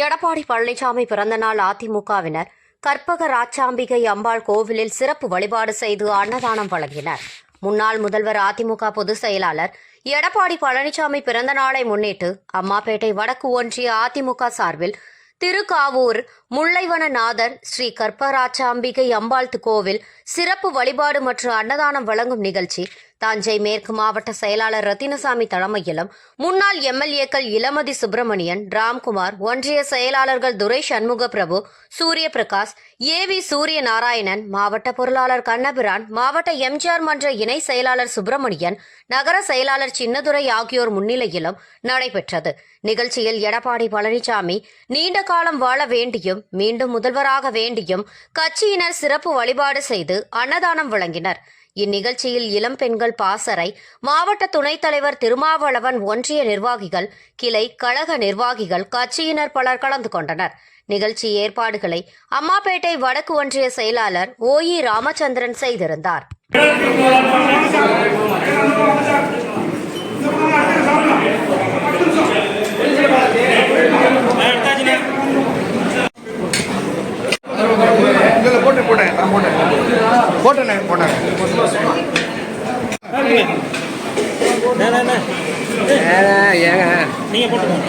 எடப்பாடி பழனிசாமி பிறந்தநாள் அதிமுகவினர் கற்பக ராச்சாம்பிகை அம்பாள் கோவிலில் சிறப்பு வழிபாடு செய்து அன்னதானம் வழங்கினர். முன்னாள் முதல்வர் அதிமுக பொதுச் செயலாளர் எடப்பாடி பழனிசாமி பிறந்த நாளை முன்னிட்டு அம்மாப்பேட்டை வடக்கு ஒன்றிய அதிமுக சார்பில் திருக்காவூர் முல்லைவனநாதர் ஸ்ரீ கற்பராச்சாம்பிகை அம்பாள் கோவில் சிறப்பு வழிபாடு மற்றும் அன்னதானம் வழங்கும் நிகழ்ச்சி தஞ்சை மேற்கு மாவட்ட செயலாளர் ரத்தினசாமி தலைமையிலும் முன்னாள் எம்எல்ஏக்கள் இளமதி சுப்பிரமணியன் ராம்குமார் ஒன்றிய செயலாளர்கள் துரை சண்முக பிரபு சூரிய பிரகாஷ் ஏ வி சூரிய நாராயணன் மாவட்ட பொருளாளர் கண்ணபிரான் மாவட்ட எம்ஜிஆர் மன்ற இணை செயலாளர் சுப்பிரமணியன் நகர செயலாளர் சின்னதுரை ஆகியோர் முன்னிலையிலும் நடைபெற்றது. நிகழ்ச்சியில் எடப்பாடி பழனிசாமி நீண்ட காலம் வாழ வேண்டியும் மீண்டும் முதல்வராக வேண்டியும் கட்சியினர் சிறப்பு வழிபாடு செய்து அன்னதானம் வழங்கினர். இந்நிகழ்ச்சியில் இளம் பெண்கள் பாசறை மாவட்ட துணைத் தலைவர் திருமாவளவன் ஒன்றிய நிர்வாகிகள் கிளை கழக நிர்வாகிகள் கட்சியினர் பலர் கலந்து கொண்டனர். நிகழ்ச்சி ஏற்பாடுகளை அம்மாப்பேட்டை வடக்கு ஒன்றிய செயலாளர் ஓ இ ராமச்சந்திரன் செய்திருந்தார் இல்ல போட்டேன் போட்டேன் நான் போட்டேன் போட்டேண்ணே போட்டேன். ஏங்க நீங்க போட்டுக்கோங்க.